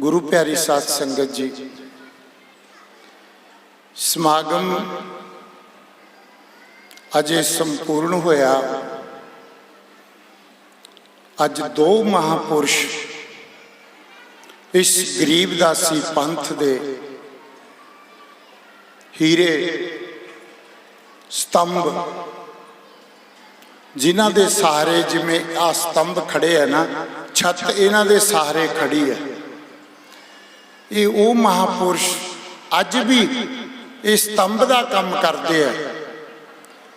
ਗੁਰੂ ਪਿਆਰੀ ਸਾਧ ਸੰਗਤ ਜੀ, ਸਮਾਗਮ ਅਜੇ ਸੰਪੂਰਨ ਹੋਇਆ। ਅੱਜ ਦੋ ਮਹਾਪੁਰਸ਼ ਇਸ ਗਰੀਬ ਦਾਸੀ ਪੰਥ ਦੇ ਹੀਰੇ ਸਤੰਭ, ਜਿਨ੍ਹਾਂ ਦੇ ਸਹਾਰੇ ਜਿਵੇਂ ਆ ਸਤੰਭ ਖੜੇ ਆ ਨਾ, ਛੱਤ ਇਹਨਾਂ ਦੇ ਸਹਾਰੇ ਖੜੀ ਹੈ ਇਹ ਉਹ ਮਹਾਪੁਰਸ਼ ਅੱਜ ਵੀ ਇਸ ਸਤੰਭ ਦਾ ਕੰਮ ਕਰਦੇ ਆ।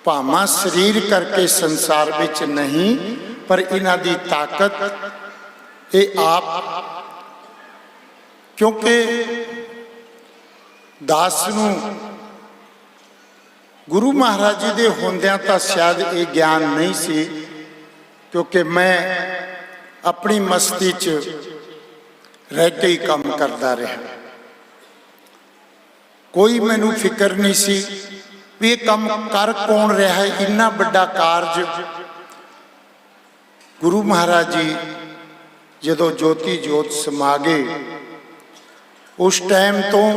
ਭਾਵਾਂ ਸਰੀਰ ਕਰਕੇ ਸੰਸਾਰ ਵਿੱਚ ਨਹੀਂ, ਪਰ ਇਹਨਾਂ ਦੀ ਤਾਕਤ, ਇਹ ਆਪ। ਕਿਉਂਕਿ ਦਾਸ ਨੂੰ ਗੁਰੂ ਮਹਾਰਾਜ ਜੀ ਦੇ ਹੁੰਦਿਆਂ ਤਾਂ ਸ਼ਾਇਦ ਇਹ ਗਿਆਨ ਨਹੀਂ ਸੀ, ਕਿਉਂਕਿ ਮੈਂ ਆਪਣੀ ਮਸਤੀ 'ਚ ਰਹਿ ਕੇ ਹੀ ਕੰਮ ਕਰਦਾ ਰਿਹਾ। ਕੋਈ ਮੈਨੂੰ ਫਿਕਰ ਨਹੀਂ ਸੀ ਵੀ ਇਹ ਕੰਮ ਕਰ ਕੌਣ ਰਿਹਾ ਹੈ, ਇੰਨਾ ਵੱਡਾ ਕਾਰਜ। ਗੁਰੂ ਮਹਾਰਾਜ ਜੀ ਜਦੋਂ ਜੋਤੀ ਜੋਤ ਸਮਾ ਗਏ ਉਸ ਟਾਈਮ ਤੋਂ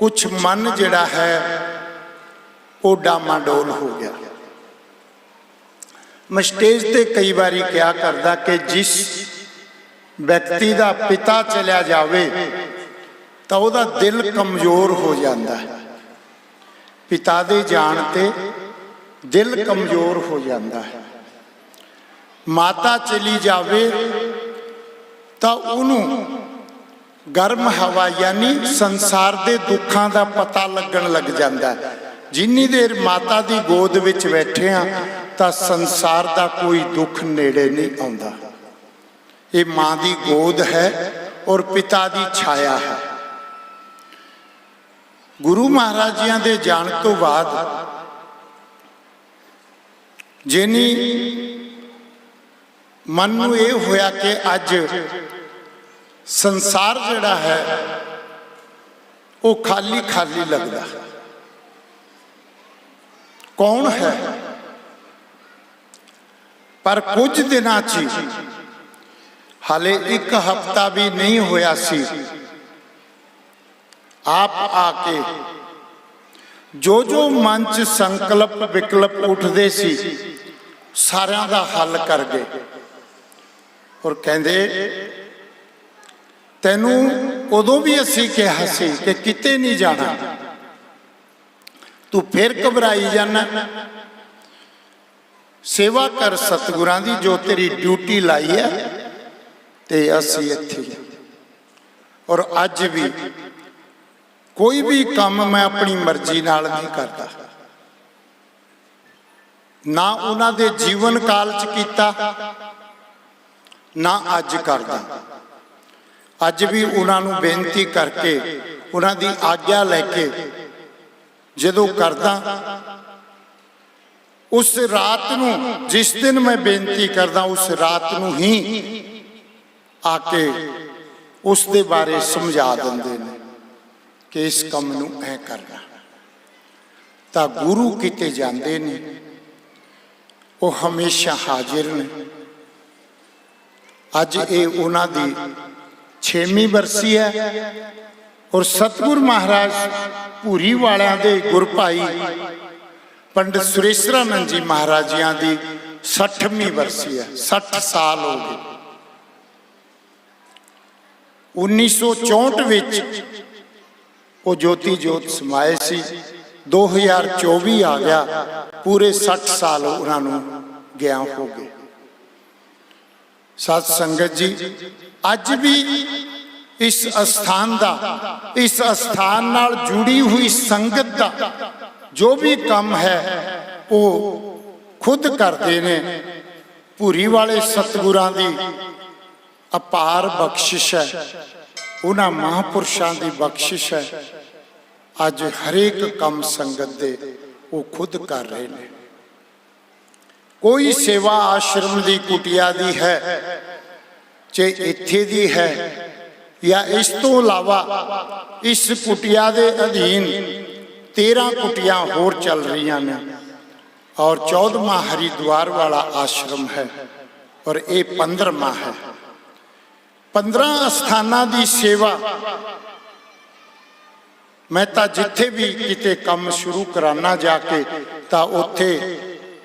ਕੁਝ ਮਨ ਜਿਹੜਾ ਹੈ, ਉਹ ਡਾਮਾਡੋਲ ਹੋ ਗਿਆ। ਮੈਂ ਸਟੇਜ ਤੇ ਕਈ ਵਾਰੀ ਕਿਹਾ ਕਰਦਾ ਕਿ ਜਿਸ ਵਿਅਕਤੀ ਦਾ ਪਿਤਾ ਚਲਿਆ ਜਾਵੇ ਤਾਂ ਉਹਦਾ ਦਿਲ ਕਮਜ਼ੋਰ ਹੋ ਜਾਂਦਾ ਹੈ। ਪਿਤਾ ਦੇ ਜਾਣ ਤੇ ਦਿਲ ਕਮਜ਼ੋਰ ਹੋ ਜਾਂਦਾ ਹੈ। ਮਾਤਾ ਚਲੀ ਜਾਵੇ ਤਾਂ ਉਹਨੂੰ ਗਰਮ ਹਵਾ ਯਾਨੀ ਸੰਸਾਰ ਦੇ ਦੁੱਖਾਂ ਦਾ ਪਤਾ ਲੱਗਣ ਲੱਗ ਜਾਂਦਾ ਹੈ। ਜਿੰਨੀ ਦੇਰ ਮਾਤਾ ਦੀ ਗੋਦ ਵਿੱਚ ਬੈਠੇ ਆ ਤਾਂ ਸੰਸਾਰ ਦਾ ਕੋਈ ਦੁੱਖ ਨੇੜੇ ਨਹੀਂ ਆਉਂਦਾ। ਇਹ ਮਾਂ ਦੀ ਗੋਦ ਹੈ ਔਰ ਪਿਤਾ ਦੀ ਛਾਇਆ ਹੈ। ਗੁਰੂ ਮਹਾਰਾਜ ਜੀਆਂ ਦੇ ਜਾਣ ਤੋਂ ਬਾਅਦ ਜਿਨੀ ਮਨ ਨੂੰ ਇਹ ਹੋਇਆ ਕਿ ਅੱਜ ਸੰਸਾਰ ਜਿਹੜਾ ਹੈ ਉਹ ਖਾਲੀ ਖਾਲੀ ਲੱਗਦਾ ਹੈ। ਕੌਣ ਹੈ? ਪਰ ਕੁਝ ਦਿਨਾਂ 'ਚ ਹੀ, ਹਾਲੇ ਇੱਕ ਹਫਤਾ ਵੀ ਨਹੀਂ ਹੋਇਆ ਸੀ। ਆਪ ਆ ਕੇ ਜੋ ਜੋ ਮਨ 'ਚ ਸੰਕਲਪ ਵਿਕਲਪ ਉੱਠਦੇ ਸੀ, ਸਾਰਿਆਂ ਦਾ ਹੱਲ ਕਰ ਗਏ। ਔਰ ਕਹਿੰਦੇ, ਤੈਨੂੰ ਉਦੋਂ ਵੀ ਅਸੀਂ ਕਿਹਾ ਸੀ ਕਿ ਕਿਤੇ ਨਹੀਂ ਜਾਣਾ। ਤੂੰ ਫਿਰ ਘਬਰਾਈ ਜਾਣਾ ਸੇਵਾ ਕਰ ਸਤਿਗੁਰਾਂ ਦੀ ਜੋ ਤੇਰੀ ਡਿਊਟੀ ਲਾਈ ਹੈ ਤੇ ਅਸੀਂ ਇੱਥੇ ਔਰ ਅੱਜ ਵੀ ਕੋਈ ਵੀ ਕੰਮ ਮੈਂ ਆਪਣੀ ਮਰਜ਼ੀ ਨਾਲ ਨਹੀਂ ਕਰਦਾ। ਨਾ ਉਹਨਾਂ ਦੇ ਜੀਵਨ ਕਾਲ ਚ ਕੀਤਾ, ਨਾ ਅੱਜ ਕਰਦਾ। ਅੱਜ ਵੀ ਉਹਨਾਂ ਨੂੰ ਬੇਨਤੀ ਕਰਕੇ, ਉਹਨਾਂ ਦੀ ਆਗਿਆ ਲੈ ਕੇ ਜਦੋਂ ਕਰਦਾ, ਉਸ ਰਾਤ ਨੂੰ ਜਿਸ ਦਿਨ ਮੈਂ ਬੇਨਤੀ ਕਰਦਾ, ਉਸ ਰਾਤ ਨੂੰ ਹੀ ਆ ਕੇ ਉਸ ਦੇ ਬਾਰੇ ਸਮਝਾ ਦਿੰਦੇ ਨੇ ਕਿ ਇਸ ਕੰਮ ਨੂੰ ਐ ਕਰਨਾ ਤਾਂ ਗੁਰੂ ਕਿਤੇ ਜਾਂਦੇ ਨੇ, ਉਹ ਹਮੇਸ਼ਾ ਹਾਜ਼ਰ ਨੇ। ਅੱਜ ਇਹ ਉਹਨਾਂ ਦੀ 6ਵੀਂ ਬਰਸੀ ਹੈ ਔਰ ਸਤਿਗੁਰ ਮਹਾਰਾਜ ਭੂਰੀ ਵਾਲਿਆਂ ਦੇ ਗੁਰਭਾਈ ਪੰਡਿਤ ਸੁਰੇਸ਼ਰਾਨੰਦ ਜੀ ਮਹਾਰਾਜਿਆਂ ਦੀ 60ਵੀਂ ਬਰਸੀ ਹੈ 60 ਸਾਲ ਹੋ ਗਏ। 1964 ਵਿੱਚ ਉਹ ਜੋਤੀ ਜੋਤ ਸਮਾਏ ਸੀ। 2024 ਆ ਗਿਆ। ਪੂਰੇ 60 ਸਾਲ ਉਹਨਾਂ ਨੂੰ ਗਿਆ ਹੋ ਗਏ। ਸਤ ਸੰਗਤ ਜੀ, ਅੱਜ ਵੀ ਇਸ ਅਸਥਾਨ ਦਾ, ਇਸ ਅਸਥਾਨ ਨਾਲ ਜੁੜੀ ਹੋਈ ਸੰਗਤ ਦਾ ਜੋ ਵੀ ਕੰਮ ਹੈ, ਉਹ ਖੁਦ ਕਰਦੇ ਨੇ। ਭੂਰੀ ਵਾਲੇ ਸਤਿਗੁਰਾਂ ਦੀ ਅਪਾਰ ਬਖਸ਼ਿਸ਼ ਹੈ। ਉਹਨਾਂ ਮਹਾਪੁਰਸ਼ਾਂ ਦੀ ਬਖਸ਼ਿਸ਼ ਹੈ। ਅੱਜ ਹਰੇਕ ਕੰਮ ਸੰਗਤ ਦੇ ਉਹ ਖੁਦ ਕਰ ਰਹੇ ਨੇ। ਕੋਈ ਸੇਵਾ ਆਸ਼ਰਮ ਦੀ ਕੁਟਿਆ ਦੀ ਹੈ ਜੇ ਇੱਥੇ ਦੀ ਹੈ ਜਾਂ ਇਸ ਤੋਂ ਇਲਾਵਾ ਇਸ ਕੁਟਿਆ ਦੇ ਅਧੀਨ 13 ਕੁਟੀਆਂ ਹੋਰ ਚੱਲ ਰਹੀਆਂ ਨੇ। ਔਰ 14ਵਾਂ ਹਰਿਦੁਆਰ ਵਾਲਾ ਆਸ਼ਰਮ ਹੈ ਔਰ ਇਹ 15ਵਾਂ ਹੈ। 15 ਅਸਥਾਨਾਂ ਦੀ ਸੇਵਾ। ਮੈਂ ਤਾਂ ਜਿੱਥੇ ਵੀ ਕਿਤੇ ਕੰਮ ਸ਼ੁਰੂ ਕਰਾਨਾ ਜਾ ਕੇ, ਤਾਂ ਉੱਥੇ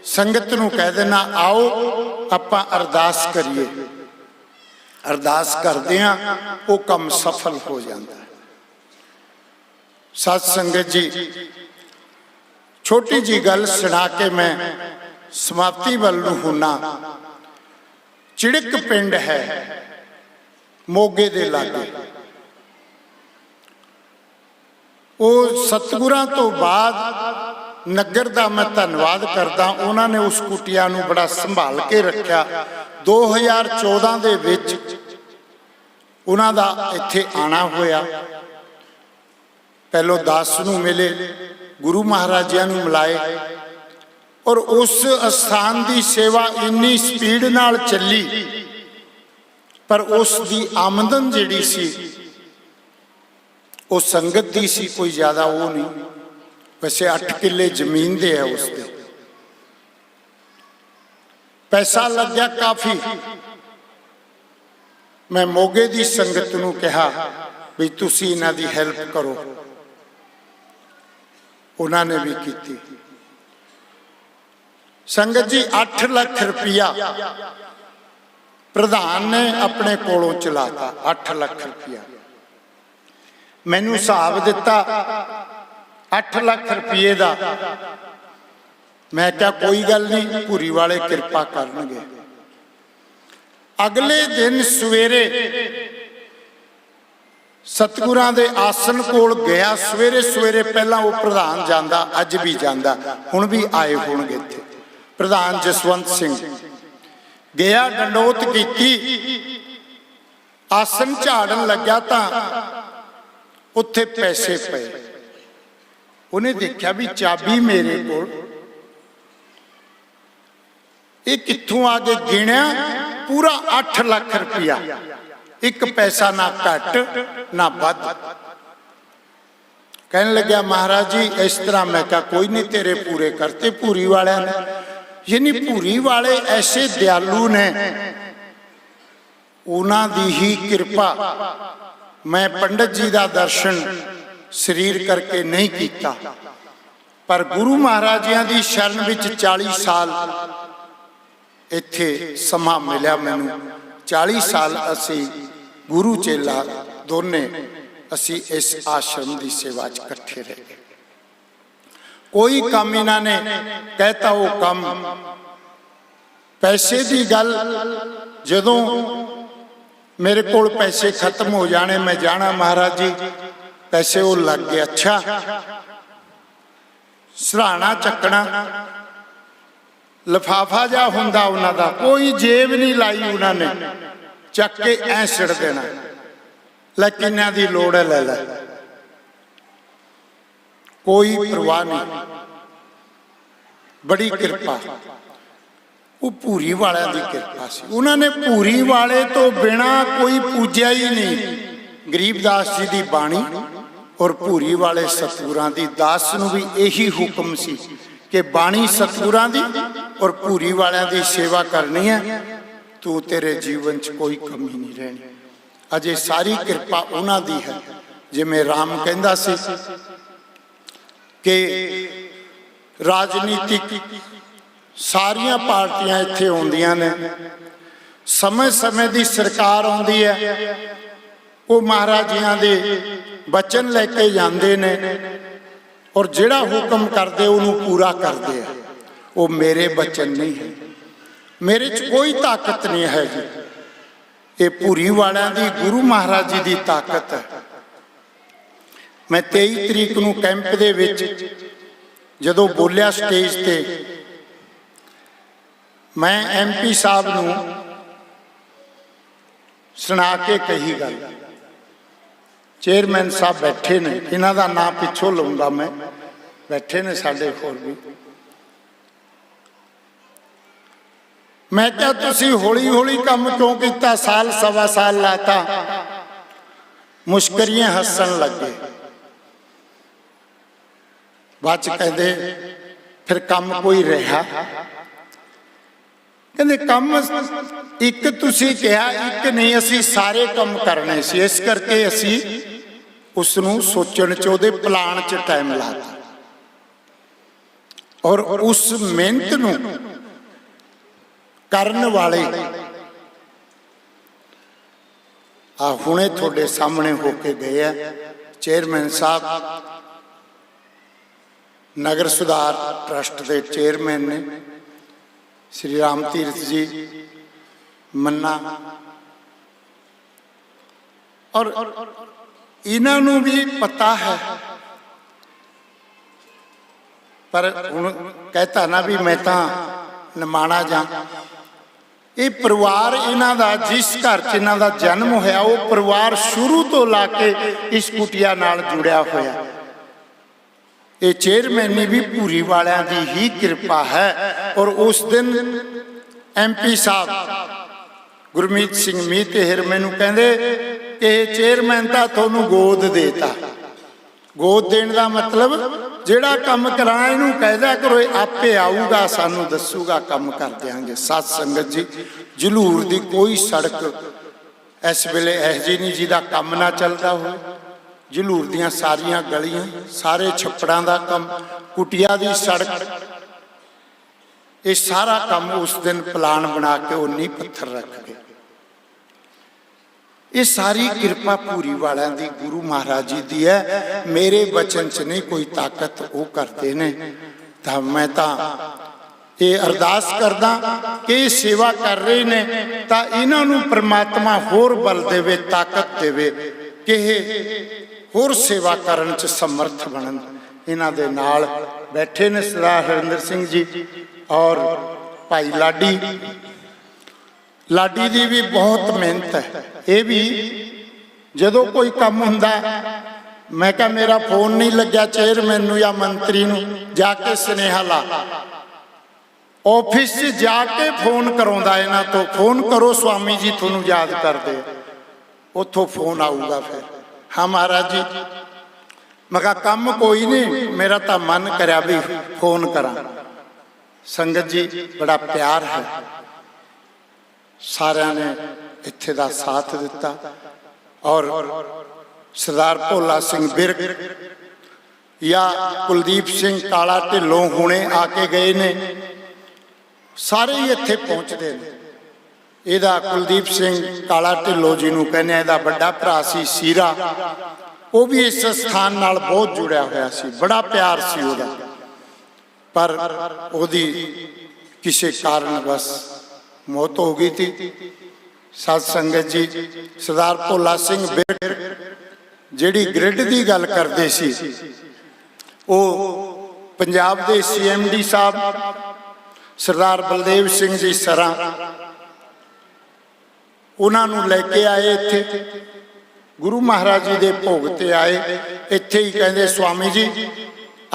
ਸੰਗਤ ਨੂੰ ਕਹਿ ਦੇਣਾ, ਆਓ, ਆਪਾਂ ਅਰਦਾਸ ਕਰੀਏ। ਅਰਦਾਸ ਕਰਦੇ ਆ, ਉਹ ਕੰਮ ਸਫਲ ਹੋ ਜਾਂਦਾ ਸਤ ਸੰਗਤ ਜੀ, ਛੋਟੀ ਜੀ ਗੱਲ ਸੁਣਾ ਕੇ ਮੈਂ ਸਮਾਪਤੀ ਵੱਲ ਨੂੰ ਹੁਣਾ। ਚਿੜਕ ਪਿੰਡ ਹੈ। ਮੋਗੇ ਦੇ ਲਾਗੇ। ਉਹ ਸਤਿਗੁਰਾਂ ਤੋਂ ਬਾਅਦ ਨਗਰ ਦਾ ਮੈਂ ਧੰਨਵਾਦ ਕਰਦਾ। ਉਹਨਾਂ ਨੇ ਉਸ ਕੁਟਿਆ ਨੂੰ ਬੜਾ ਸੰਭਾਲ ਕੇ ਰੱਖਿਆ। 2014 ਦੇ ਵਿੱਚ ਉਹਨਾਂ ਦਾ ਇੱਥੇ ਆਣਾ ਹੋਇਆ। ਪਹਿਲੋ ਦਾਸ ਨੂੰ ਮਿਲੇ, ਗੁਰੂ ਮਹਾਰਾਜਿਆਂ ਨੂੰ ਮਿਲਾਏ। ਔਰ ਉਸ ਅਸਥਾਨ ਦੀ ਸੇਵਾ ਇੰਨੀ ਸਪੀਡ ਨਾਲ ਚੱਲੀ ਪਰ ਉਸ ਦੀ ਆਮਦਨ ਜਿਹੜੀ ਸੀ, ਉਹ ਸੰਗਤ ਦੀ ਸੀ, ਕੋਈ ਜ਼ਿਆਦਾ ਉਹ ਨਹੀਂ। ਵੈਸੇ 8 ਕਿੱਲੇ ਜ਼ਮੀਨ ਦੇ ਹੈ ਉਸ ਦੇ ਪੈਸਾ ਲੱਗਿਆ ਕਾਫੀ। ਮੈਂ ਮੋਗੇ ਦੀ ਸੰਗਤ ਨੂੰ ਕਿਹਾ ਵੀ ਤੁਸੀਂ ਇਹਨਾਂ ਦੀ ਹੈਲਪ ਕਰੋ। ਉਹਨਾਂ ਨੇ ਵੀ ਕੀਤੀ। ਸੰਗਤ ਜੀ 8 ਲੱਖ ਰੁਪਇਆ ਪ੍ਰਧਾਨ ਨੇ ਆਪਣੇ ਕੋਲੋਂ ਚਲਾਤਾ 8 ਲੱਖ ਰੁਪਇਆ। ਮੈਨੂੰ ਹਿਸਾਬ ਦਿੱਤਾ 8 ਲੱਖ ਰੁਪਏ ਦਾ। ਮੈਂ ਕਿਹਾ, ਕੋਈ ਗੱਲ ਨਹੀਂ, ਭੂਰੀ ਵਾਲੇ ਕਿਰਪਾ ਕਰਨਗੇ। ਅਗਲੇ ਦਿਨ ਸਵੇਰੇ ਸਤਿਗੁਰਾਂ ਦੇ ਆਸਣ ਕੋਲ ਗਿਆ। ਸਵੇਰੇ ਸਵੇਰੇ ਪਹਿਲਾਂ ਉਹ ਪ੍ਰਧਾਨ ਜਾਂਦਾ, ਅੱਜ ਵੀ ਜਾਂਦਾ, ਹੁਣ ਵੀ ਆਏ ਹੋਣਗੇ ਇੱਥੇ। ਪ੍ਰਧਾਨ ਜਸਵੰਤ ਸਿੰਘ। ਗਿਆ, ਡੰਡੋਤ ਕੀਤੀ। ਆਸਣ ਝਾੜਨ ਲੱਗਿਆ ਤਾਂ ਉੱਥੇ ਪੈਸੇ ਪਏ। ਉਹਨੇ ਦੇਖਿਆ ਵੀ ਚਾਬੀ ਮੇਰੇ ਕੋਲ। ਇਹ ਕਿੱਥੋਂ ਆ ਕੇ ਗਿਣਿਆ? ਪੂਰਾ 8 ਲੱਖ ਰੁਪਇਆ। ਇੱਕ ਪੈਸਾ ਨਾ ਘੱਟ, ਨਾ ਵੱਧ। ਕਹਿਣ ਲੱਗਿਆ, ਮਹਾਰਾਜ ਜੀ, ਇਸ ਤਰ੍ਹਾਂ ਮੈਂ ਕਿਹਾ, ਕੋਈ ਨਹੀਂ ਤੇਰੇ ਪੂਰੇ ਕਰਤੇ ਪੂਰੀ ਵਾਲਿਆਂ ਨੇ। ਯਾਨੀ ਭੂਰੀ ਵਾਲੇ ਐਸੇ ਦਿਆਲੂ ਨੇ, ਉਹਨਾਂ ਦੀ ਹੀ ਕਿਰਪਾ ਮੈਂ ਪੰਡਤ ਜੀ ਦਾ ਦਰਸ਼ਨ ਸਰੀਰ ਕਰਕੇ ਨਹੀਂ ਕੀਤਾ। ਪਰ ਗੁਰੂ ਮਹਾਰਾਜਿਆਂ ਦੀ ਸ਼ਰਨ ਵਿੱਚ 40 ਸਾਲ ਇੱਥੇ ਸਮਾਂ ਮਿਲਿਆ ਮੈਨੂੰ। 40 ਸਾਲ ਅਸੀਂ ਗੁਰੂ ਚੇਲਾ ਦੋਨੇ ਅਸੀਂ ਇਸ ਆਸ਼ਰਮ ਦੀ ਸੇਵਾ 'ਚ ਇਕੱਠੇ ਰਹੇ ਕੋਈ ਕੰਮ ਇਹਨਾਂ ਨੇ ਕਹਿਤਾ ਉਹ ਕੰਮ। ਪੈਸੇ ਦੀ ਗੱਲ, ਜਦੋਂ ਮੇਰੇ ਕੋਲ ਪੈਸੇ ਖਤਮ ਹੋ ਜਾਣੇ, ਮੈਂ ਜਾਣਾ ਮਹਾਰਾਜ ਜੀ, ਪੈਸੇ ਉਹ ਲੱਗ ਗਏ। ਅੱਛਾ, ਸਰਾਣਾ ਚੱਕਣਾ, ਲਫਾਫਾ ਜਾ ਹੁੰਦਾ ਉਹਨਾਂ ਦਾ, ਕੋਈ ਜੇਬ ਨਹੀਂ ਲਾਈ ਉਹਨਾਂ ਨੇ, ਚੱਕ ਕੇ ਐ ਛਿੜ ਦੇਣਾ। ਲੈ ਕਿੰਨਿਆਂ ਦੀ ਲੋੜ ਹੈ, ਲੈ ਲੈ। ਕੋਈ ਪਰਵਾਹ ਨਹੀਂ। ਬੜੀ ਕਿਰਪਾ। ਉਹ ਪੂਰੀ ਵਾਲਿਆਂ ਦੀ ਕਿਰਪਾ ਸੀ। ਉਹਨਾਂ ਨੇ ਪੂਰੀ ਵਾਲੇ ਤੋਂ ਬਿਨਾ ਕੋਈ ਪੂਜਿਆ ਹੀ ਨਹੀਂ। ਗਰੀਬਦਾਸ ਜੀ ਦੀ ਬਾਣੀ ਔਰ ਪੂਰੀ ਵਾਲੇ ਸਤਿਗੁਰਾਂ ਦੀ ਦਾਸ ਨੂੰ ਵੀ ਇਹੀ ਹੁਕਮ ਸੀ ਕਿ ਬਾਣੀ ਸਤਿਗੁਰਾਂ ਦੀ ਔਰ ਪੂਰੀ ਵਾਲਿਆਂ ਦੀ ਸੇਵਾ ਕਰਨੀ ਹੈ। ਤੂੰ ਤੇਰੇ ਜੀਵਨ 'ਚ ਕੋਈ ਕਮੀ ਨਹੀਂ ਰਹਿਣੀ। ਅਜੇ ਸਾਰੀ ਕਿਰਪਾ ਉਹਨਾਂ ਦੀ ਹੈ। ਜਿਵੇਂ ਰਾਮ ਕਹਿੰਦਾ ਸੀ ਕਿ ਰਾਜਨੀਤਿਕ ਸਾਰੀਆਂ ਪਾਰਟੀਆਂ ਇੱਥੇ ਆਉਂਦੀਆਂ ਨੇ। ਸਮੇਂ-ਸਮੇਂ ਦੀ ਸਰਕਾਰ ਆਉਂਦੀ ਹੈ। ਉਹ ਮਹਾਰਾਜਿਆਂ ਦੇ ਬਚਨ ਲੈ ਕੇ ਜਾਂਦੇ ਨੇ ਔਰ ਜਿਹੜਾ ਹੁਕਮ ਕਰਦੇ ਉਹਨੂੰ ਪੂਰਾ ਕਰਦੇ ਆ। ਉਹ ਮੇਰੇ ਬਚਨ ਨਹੀਂ ਹੈ। ਮੇਰੇ 'ਚ ਕੋਈ ਤਾਕਤ ਨਹੀਂ ਹੈ ਜੀ ਇਹ ਪੂਰੀ ਵਾਲਿਆਂ ਦੀ, ਗੁਰੂ ਮਹਾਰਾਜ ਜੀ ਦੀ ਤਾਕਤ ਹੈ। ਮੈਂ 23 ਤਰੀਕ ਨੂੰ ਕੈਂਪ ਦੇ ਵਿੱਚ ਜਦੋਂ ਬੋਲਿਆ ਸਟੇਜ ਤੇ, ਮੈਂ ਐਮਪੀ ਸਾਹਿਬ ਨੂੰ ਸੁਣਾ ਕੇ ਕਹੀ ਗੱਲ। ਚੇਅਰਮੈਨ ਸਾਹਿਬ ਬੈਠੇ ਨੇ, ਇਹਨਾਂ ਦਾ ਨਾਂ ਪਿੱਛੋਂ ਲਊਂਗਾ ਮੈਂ। ਬੈਠੇ ਨੇ ਸਾਡੇ ਹੋਰ ਵੀ। ਮੈਂ ਕਿਹਾ, ਤੁਸੀਂ ਹੌਲੀ ਹੌਲੀ ਕੰਮ ਕਿਉਂ ਕੀਤਾ? ਸਾਲ, ਸਵਾ ਸਾਲ ਲਾਤਾ। ਮੁਸ਼ਕਰੀਆਂ ਹੱਸਣ ਲੱਗੇ। ਬਾਅਦ ਚ ਕਹਿੰਦੇ, ਫਿਰ ਕੰਮ ਕੋਈ ਰਿਹਾ? ਕਹਿੰਦੇ, ਕੰਮ ਇੱਕ ਤੁਸੀਂ ਕਿਹਾ, ਇੱਕ ਨਹੀਂ, ਅਸੀਂ ਸਾਰੇ ਕੰਮ ਕਰਨੇ ਸੀ। ਇਸ ਕਰਕੇ ਅਸੀਂ ਉਸ ਨੂੰ ਸੋਚਣ ਚ, ਉਹਦੇ ਪਲਾਨ ਚ ਟਾਈਮ ਲਾਤਾ ਔਰ ਉਸ ਮਿਹਨਤ ਨੂੰ ਕਰਨ ਵਾਲੇ ਆ ਹੁਣੇ ਤੁਹਾਡੇ ਸਾਹਮਣੇ ਹੋ ਕੇ ਗਏ ਆ। ਚੇਅਰਮੈਨ ਸਾਹਿਬ ਨਗਰ ਸੁਧਾਰ ਟਰਸਟ ਦੇ ਚੇਅਰਮੈਨ ਨੇ ਸ੍ਰੀ ਰਾਮ ਤੀਰਥ ਜੀ ਮੰਨਾ। ਔਰ ਇਹਨਾਂ ਨੂੰ ਵੀ ਪਤਾ ਹੈ। ਪਰ ਹੁਣ ਕਹਤਾ ਨਾ ਵੀ ਮੈਂ ਤਾਂ ਨਿਮਾਣਾ ਜਾਂ। ਇਹ ਪਰਿਵਾਰ ਇਹਨਾਂ ਦਾ, ਜਿਸ ਘਰ 'ਚ ਇਹਨਾਂ ਦਾ ਜਨਮ ਹੋਇਆ, ਉਹ ਪਰਿਵਾਰ ਸ਼ੁਰੂ ਤੋਂ ਲਾ ਕੇ ਇਸ ਕੁਟਿਆ ਨਾਲ ਜੁੜਿਆ ਹੋਇਆ। ਇਹ ਚੇਅਰਮੈਨੀ ਵੀ ਪੂਰੀ ਵਾਲਿਆਂ ਦੀ ਹੀ ਕਿਰਪਾ ਹੈ ਔਰ ਉਸ ਦਿਨ ਐਮਪੀ ਸਾਹਿਬ ਗੁਰਮੀਤ ਸਿੰਘ ਮੀਤਹਿਰ ਮੈਨੂੰ ਕਹਿੰਦੇ ਕਿ ਇਹ ਚੇਅਰਮੈਨ ਤਾਂ ਤੁਹਾਨੂੰ ਗੋਦ ਦੇਤਾ। ਗੋਦ ਦੇਣ ਦਾ ਮਤਲਬ ਜਿਹੜਾ ਕੰਮ ਕਰਾਣਾ ਇਹਨੂੰ ਕਹਿਦਾ ਕਰੋ, ਇਹ ਆਪੇ ਆਊਗਾ, ਸਾਨੂੰ ਦੱਸੂਗਾ, ਕੰਮ ਕਰ ਦਿਆਂਗੇ। ਸਤ ਸੰਗਤ ਜੀ, ਜਲੂਰ ਦੀ ਕੋਈ ਸੜਕ ਇਸ ਵੇਲੇ ਇਹ ਜੀ ਨਹੀਂ ਜਿਹਦਾ ਕੰਮ ਨਾ ਚੱਲਦਾ ਹੋਵੇ। ਜਲੂਰ ਦੀਆਂ ਸਾਰੀਆਂ ਗਲੀਆਂ, ਸਾਰੇ ਛੱਪੜਾਂ ਦਾ ਕੰਮ, ਕੁਟਿਆ ਦੀ ਸੜਕ। ਇਹ ਸਾਰਾ ਕੰਮ ਉਸ ਦਿਨ ਪਲਾਨ ਬਣਾ ਕੇ ਉਹ ਪੱਥਰ ਰੱਖ ਗਏ। ਇਹ ਸਾਰੀ ਕਿਰਪਾ ਪੂਰੀ ਵਾਲਿਆਂ ਦੀ, ਗੁਰੂ ਮਹਾਰਾਜ ਜੀ ਦੀ ਹੈ। ਮੇਰੇ ਬਚਨ ਚ ਨਹੀਂ ਕੋਈ ਤਾਕਤ, ਉਹ ਕਰਦੇ ਨੇ। ਤਾਂ ਮੈਂ ਤਾਂ ਇਹ ਅਰਦਾਸ ਕਰਦਾ ਕਿ ਇਹ ਸੇਵਾ ਕਰ ਰਹੇ ਨੇ, ਤਾਂ ਇਹਨਾਂ ਨੂੰ ਪ੍ਰਮਾਤਮਾ ਹੋਰ ਬਲ ਦੇਵੇ, ਤਾਕਤ ਦੇਵੇ ਕਿ ਹੋਰ ਸੇਵਾ ਕਰਨ ਚ ਸਮਰਥ ਬਣਨ। ਇਹਨਾਂ ਦੇ ਨਾਲ ਬੈਠੇ ਨੇ ਸਰਦਾਰ ਹਰਿੰਦਰ ਸਿੰਘ ਜੀ ਔਰ ਭਾਈ ਲਾਡੀ। ਲਾਡੀ ਦੀ ਵੀ ਬਹੁਤ ਮਿਹਨਤ ਹੈ। ਇਹ ਵੀ ਜਦੋਂ ਕੋਈ ਕੰਮ ਹੁੰਦਾ, ਮੈਂ ਕਿਹਾ ਮੇਰਾ ਫੋਨ ਨਹੀਂ ਲੱਗਿਆ ਚੇਅਰਮੈਨ ਨੂੰ ਜਾਂ ਮੰਤਰੀ ਨੂੰ, ਜਾ ਕੇ ਸੁਨੇਹਾ ਲਾ। ਆਫਿਸ 'ਚ ਜਾ ਕੇ ਫੋਨ ਕਰਾਉਂਦਾ ਇਹਨਾਂ ਤੋਂ। ਫੋਨ ਕਰੋ ਸਵਾਮੀ ਜੀ, ਤੁਹਾਨੂੰ ਯਾਦ ਕਰਦੇ ਉੱਥੋਂ ਫੋਨ ਆਊਗਾ ਫਿਰ। ਹਾਂ ਮਹਾਰਾਜ ਜੀ। ਮੈਂ ਕਿਹਾ, ਕੰਮ ਕੋਈ ਨਹੀਂ, ਮੇਰਾ ਤਾਂ ਮਨ ਕਰਿਆ ਵੀ ਫੋਨ ਕਰਾਂ। ਸੰਗਤ ਜੀ, ਬੜਾ ਪਿਆਰ ਹੈ। ਸਾਰਿਆਂ ਨੇ ਇੱਥੇ ਦਾ ਸਾਥ ਦਿੱਤਾ। ਔਰ ਸਰਦਾਰ ਭੋਲਾ ਸਿੰਘ ਬਿਰਕ ਜਾਂ ਕੁਲਦੀਪ ਸਿੰਘ ਕਾਲਾ ਢਿੱਲੋਂ ਹੁਣੇ ਆ ਕੇ ਗਏ ਨੇ। ਸਾਰੇ ਹੀ ਇੱਥੇ ਪਹੁੰਚਦੇ ਨੇ। ਇਹਦਾ ਕੁਲਦੀਪ ਸਿੰਘ ਕਾਲਾ ਢਿੱਲੋਂ ਜੀ ਨੂੰ ਕਹਿੰਦੇ ਆ, ਇਹਦਾ ਵੱਡਾ ਭਰਾ ਸੀ ਸੀਰਾ। ਉਹ ਵੀ ਇਸ ਸਥਾਨ ਨਾਲ ਬਹੁਤ ਜੁੜਿਆ ਹੋਇਆ ਸੀ ਬੜਾ ਪਿਆਰ ਸੀ ਉਹਦਾ। ਪਰ ਉਹਦੀ ਕਿਸੇ ਕਾਰਨ ਬਸ ਮੌਤ ਹੋ ਗਈ ਸੀ। ਸਤ ਸੰਗਤ ਜੀ ਸਰਦਾਰ ਭੋਲਾ ਸਿੰਘ ਬਿਰਕ ਜਿਹੜੀ ਗ੍ਰਿਡ ਦੀ ਗੱਲ ਕਰਦੇ ਸੀ ਉਹ ਪੰਜਾਬ ਦੇ ਸੀਐਮਡੀ ਸਾਹਿਬ ਸਰਦਾਰ ਬਲਦੇਵ ਸਿੰਘ ਜੀ ਸਰਾਂ ਉਹਨਾਂ ਨੂੰ ਲੈ ਕੇ ਆਏ ਇੱਥੇ। ਗੁਰੂ ਮਹਾਰਾਜ ਜੀ ਦੇ ਭੋਗ ਤੇ ਆਏ। ਇੱਥੇ ਹੀ ਕਹਿੰਦੇ, ਸਵਾਮੀ ਜੀ,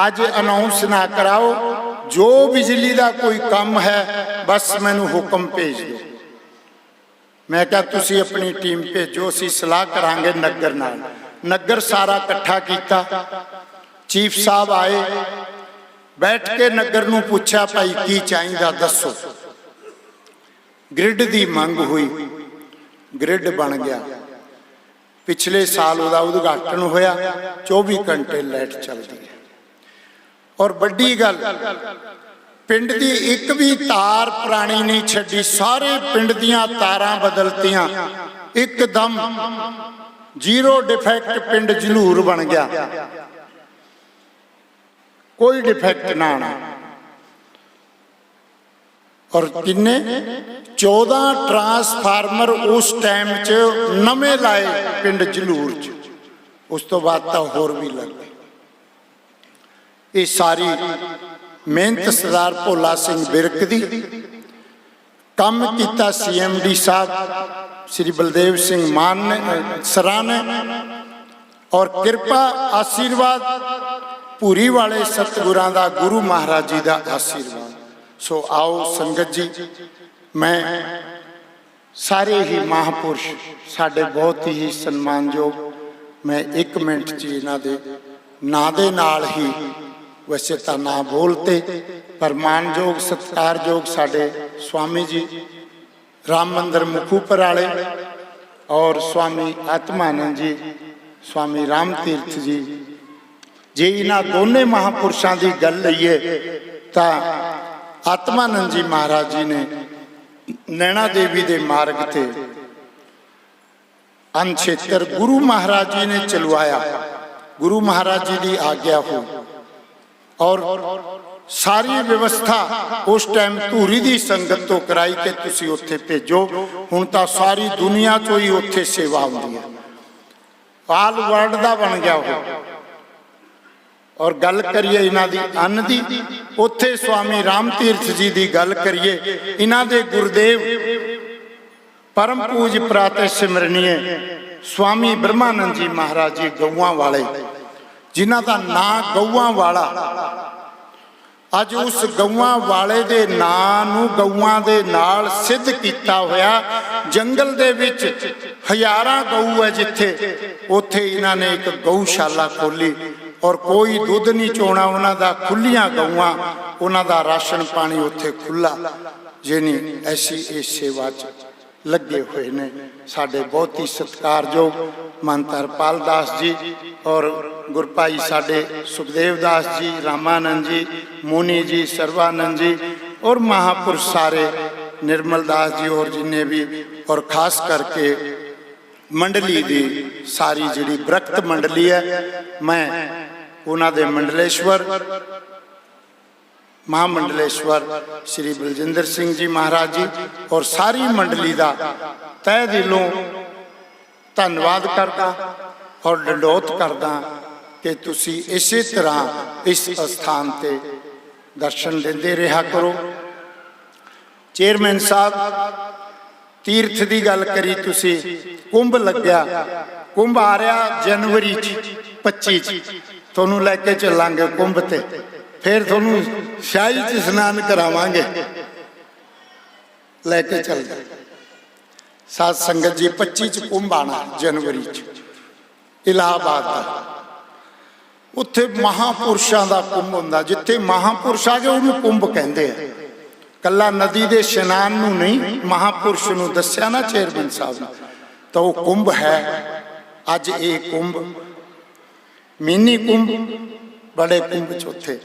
ਅੱਜ ਅਨਾਉਂਸ ਨਾ ਕਰਾਓ। ਜੋ ਬਿਜਲੀ ਦਾ ਕੋਈ ਕੰਮ ਹੈ, ਬਸ ਮੈਨੂੰ ਹੁਕਮ ਭੇਜ ਦਿਓ। ਮੈਂ ਕਿਹਾ, ਤੁਸੀਂ ਆਪਣੀ ਟੀਮ ਭੇਜੋ, ਅਸੀਂ ਸਲਾਹ ਕਰਾਂਗੇ ਨਗਰ ਨਾਲ। ਨਗਰ ਸਾਰਾ ਇਕੱਠਾ ਕੀਤਾ। ਚੀਫ ਸਾਹਿਬ ਆਏ। ਬੈਠ ਕੇ ਨਗਰ ਨੂੰ ਪੁੱਛਿਆ, ਭਾਈ, ਕੀ ਚਾਹੀਦਾ? ਦੱਸੋ। ਗ੍ਰਿਡ ਦੀ ਮੰਗ ਹੋਈ। ਗ੍ਰਿਡ ਬਣ ਗਿਆ। ਪਿਛਲੇ ਸਾਲ ਉਹਦਾ ਉਦਘਾਟਨ ਹੋਇਆ 24 ਘੰਟੇ ਲਾਈਟ ਚੱਲਦੀ ਹੈ। ਔਰ ਵੱਡੀ ਗੱਲ, ਪਿੰਡ ਦੀ ਇੱਕ ਵੀ ਤਾਰ ਪੁਰਾਣੀ ਨਹੀਂ ਛੱਡੀ, ਸਾਰੇ ਪਿੰਡ ਦੀਆਂ ਤਾਰਾਂ ਬਦਲਤੀਆਂ। ਇੱਕਦਮ ਜ਼ੀਰੋ ਡਿਫੈਕਟ ਪਿੰਡ ਜਲੂਰ ਬਣ ਗਿਆ। ਕੋਈ ਡਿਫੈਕਟ ਨਾ ਆਣਾ ਔਰ ਕਿੰਨੇ? 14 ਟਰਾਂਸਫਾਰਮਰ ਉਸ ਟਾਈਮ 'ਚ ਨਵੇਂ ਲਾਏ ਪਿੰਡ ਜਲੂਰ 'ਚ। ਉਸ ਤੋਂ ਬਾਅਦ ਤਾਂ ਹੋਰ ਵੀ ਲੱਗ ਗਏ। ਇਹ ਸਾਰੀ ਮਿਹਨਤ ਸਰਦਾਰ ਭੋਲਾ ਸਿੰਘ ਬਿਰਕ ਦੀ ਕੰਮ ਕੀਤਾ ਸੀਐਮਡੀ ਸਾਹਿਬ ਸ੍ਰੀ ਬਲਦੇਵ ਸਿੰਘ ਮਾਨ ਨੇ ਅ, ਨੇ। ਔਰ ਕਿਰਪਾ ਆਸ਼ੀਰਵਾਦ ਪੂਰੀ ਵਾਲੇ ਸਤਿਗੁਰਾਂ ਦਾ ਗੁਰੂ ਮਹਾਰਾਜ ਜੀ ਦਾ ਆਸ਼ੀਰਵਾਦ। ਸੋ ਆਓ ਸੰਗਤ ਜੀ, ਮੈਂ ਸਾਰੇ ਹੀ ਮਹਾਪੁਰਸ਼, ਸਾਡੇ ਬਹੁਤ ਹੀ ਸਨਮਾਨਯੋਗ, ਮੈਂ 1 ਮਿੰਟ ਚ ਇਹਨਾਂ ਦੇ ਨਾਂ ਦੇ ਨਾਲ ਹੀ ਵੈਸੇ ਤਾਂ ਨਾ ਬੋਲਤੇ ਪਰ ਮਾਨਯੋਗ ਸਤਕਾਰਯੋਗ ਸਾਡੇ ਸਵਾਮੀ ਜੀ, ਰਾਮ ਮੰਦਰ ਮੁਖੂਪਰ ਵਾਲੇ ਔਰ ਸਵਾਮੀ ਆਤਮਾਨੰਦ ਜੀ, ਸਵਾਮੀ ਰਾਮ ਤੀਰਥ ਜੀ। ਜੇ ਇਹਨਾਂ ਦੋਨੇ ਮਹਾਪੁਰਸ਼ਾਂ ਦੀ ਗੱਲ ਲਈਏ ਤਾਂ ਆਤਮਾਨੰਦ ਜੀ ਮਹਾਰਾਜ ਜੀ ਨੇ ਨੈਣਾ ਦੇਵੀ ਦੇ ਮਾਰਗ ਤੇ ਅਨਛੇਤਰ ਗੁਰੂ ਮਹਾਰਾਜ ਜੀ ਨੇ ਚਲਵਾਇਆ। ਗੁਰੂ ਮਹਾਰਾਜ ਜੀ ਦੀ ਆਗਿਆ ਹੋ। ਔਰ ਸਾਰੀ ਵਿਵਸਥਾ ਉਸ ਟਾਈਮ ਧੂਰੀ ਦੀ ਸੰਗਤ ਤੋਂ ਕਰਾਈ ਕਿ ਤੁਸੀਂ ਉੱਥੇ ਭੇਜੋ। ਹੁਣ ਤਾਂ ਸਾਰੀ ਦੁਨੀਆ ਤੋਂ ਹੀ ਉੱਥੇ ਸੇਵਾ ਆਉਂਦੀ ਹੈ। ਆਲ ਵਰਲਡ ਦਾ ਬਣ ਗਿਆ ਉਹ। ਔਰ ਗੱਲ ਕਰੀਏ ਇਹਨਾਂ ਦੀ ਅੰਨ ਦੀ, ਉੱਥੇ ਸਵਾਮੀ ਰਾਮ ਤੀਰਥ ਜੀ ਦੀ ਗੱਲ ਕਰੀਏ, ਇਹਨਾਂ ਦੇ ਗੁਰਦੇਵ ਪਰਮ ਪੂਜ ਪ੍ਰਾਤੇ ਸਿਮਰਨੀਏ ਸਵਾਮੀ ਬ੍ਰਹਮਾਨੰਦ ਜੀ ਮਹਾਰਾਜ ਜੀ ਗਊਆਂ ਵਾਲੇ, ਜਿਨ੍ਹਾਂ ਦਾ ਨਾਂ ਗਊਆਂ ਵਾਲਾ। ਅੱਜ ਉਸ ਗਊਆਂ ਵਾਲੇ ਦੇ ਨਾਂ ਨੂੰ ਗਊਆਂ ਦੇ ਨਾਲ ਸਿੱਧ ਕੀਤਾ ਹੋਇਆ ਜੰਗਲ ਦੇ ਵਿੱਚ ਹਜ਼ਾਰਾਂ ਗਊ ਹੈ ਜਿੱਥੇ, ਉੱਥੇ ਇਹਨਾਂ ਨੇ ਇੱਕ ਗਊਸ਼ਾਲਾ ਖੋਲੀ ਔਰ ਕੋਈ ਦੁੱਧ ਨਹੀਂ ਚੋਣਾ, ਉਹਨਾਂ ਦਾ ਖੁੱਲੀਆਂ ਗਊਆਂ, ਉਹਨਾਂ ਦਾ ਰਾਸ਼ਨ ਪਾਣੀ ਉੱਥੇ ਖੁੱਲਾ ਜਿਹਨੀ ਐਸੀ ਇਸ ਸੇਵਾ 'ਚ ਲੱਗੇ ਹੋਏ ਨੇ। ਸਾਡੇ ਬਹੁਤ ਹੀ ਸਤਿਕਾਰਯੋਗ ਮੰਤਰਪਾਲ ਦਾਸ ਜੀ ਔਰ ਗੁਰਪਾਈ ਸਾਡੇ ਸੁਖਦੇਵ ਦਾਸ ਜੀ, ਰਾਮਾਨੰਦ ਜੀ, ਮੋਨੀ ਜੀ ਸਰਵਾਨੰਦ ਜੀ ਔਰ ਮਹਾਪੁਰਸ਼ ਸਾਰੇ ਨਿਰਮਲ ਦਾਸ ਜੀ ਔਰ ਜਿੰਨੇ ਵੀ ਔਰ ਖਾਸ ਕਰਕੇ ਮੰਡਲੀ ਦੀ ਸਾਰੀ ਜਿਹੜੀ ਬ੍ਰਕਤ ਮੰਡਲੀ ਹੈ, ਮੈਂ ਉਹਨਾਂ ਦੇ ਮੰਡਲੇਸ਼ਵਰ, ਮਹਾਮੰਡਲੇਸ਼ਵਰ ਸ੍ਰੀ ਬਲਜਿੰਦਰ ਸਿੰਘ ਜੀ ਮਹਾਰਾਜ ਜੀ ਔਰ ਸਾਰੀ ਮੰਡਲੀ ਦਾ ਤਹਿ ਦਿਲੋਂ ਧੰਨਵਾਦ ਕਰਦਾ ਔਰ ਡੰਡੋਤ ਕਰਦਾ ਕਿ ਤੁਸੀਂ ਇਸੇ ਤਰ੍ਹਾਂ ਇਸ ਸਥਾਨ ਤੇ ਦਰਸ਼ਨ ਦਿੰਦੇ ਰਿਹਾ ਕਰੋ। ਚੇਅਰਮੈਨ ਸਾਹਿਬ, ਤੀਰਥ ਦੀ ਗੱਲ ਕਰੀ ਤੁਸੀਂ, ਕੁੰਭ ਲੱਗਿਆ। ਕੁੰਭ ਆ ਰਿਹਾ ਜਨਵਰੀ ਚ 25 ਚ। ਤੁਹਾਨੂੰ ਲੈ ਕੇ ਚੱਲਾਂਗੇ ਕੁੰਭ ਤੇ। ਫਿਰ ਤੁਹਾਨੂੰ ਸ਼ਾਹੀ ਚ ਇਸ਼ਨਾਨ ਕਰਾਵਾਂਗੇ। ਲੈ ਕੇ ਚੱਲ। ਸਾਧ ਸੰਗਤ ਜੀ 25 ਚ ਕੁੰਭ ਆਣਾ ਜਨਵਰੀ ਚ। ਇਲਾਹਾਬਾਦ ਦਾ। ਉੱਥੇ ਮਹਾਪੁਰਸ਼ਾਂ ਦਾ ਕੁੰਭ ਹੁੰਦਾ, ਜਿੱਥੇ ਮਹਾਪੁਰਸ਼ ਆ ਗਏ ਉਹਨੂੰ ਕੁੰਭ ਕਹਿੰਦੇ ਆ। ਕੱਲਾ ਨਦੀ ਦੇ ਇਸ਼ਨਾਨ ਨੂੰ ਨਹੀਂ, ਮਹਾਪੁਰਸ਼ ਨੂੰ ਦੱਸਿਆ ਨਾ ਚੇਅਰਮੈਨ ਸਾਹਿਬ ਨੇ। ਤਾਂ ਉਹ ਕੁੰਭ ਹੈ। ਅੱਜ ਇਹ ਕੁੰਭ ਮਿੰਨੀ ਕੁੰਭ ਬੜੇ ਕੁੰਭ ਚੌਥੇ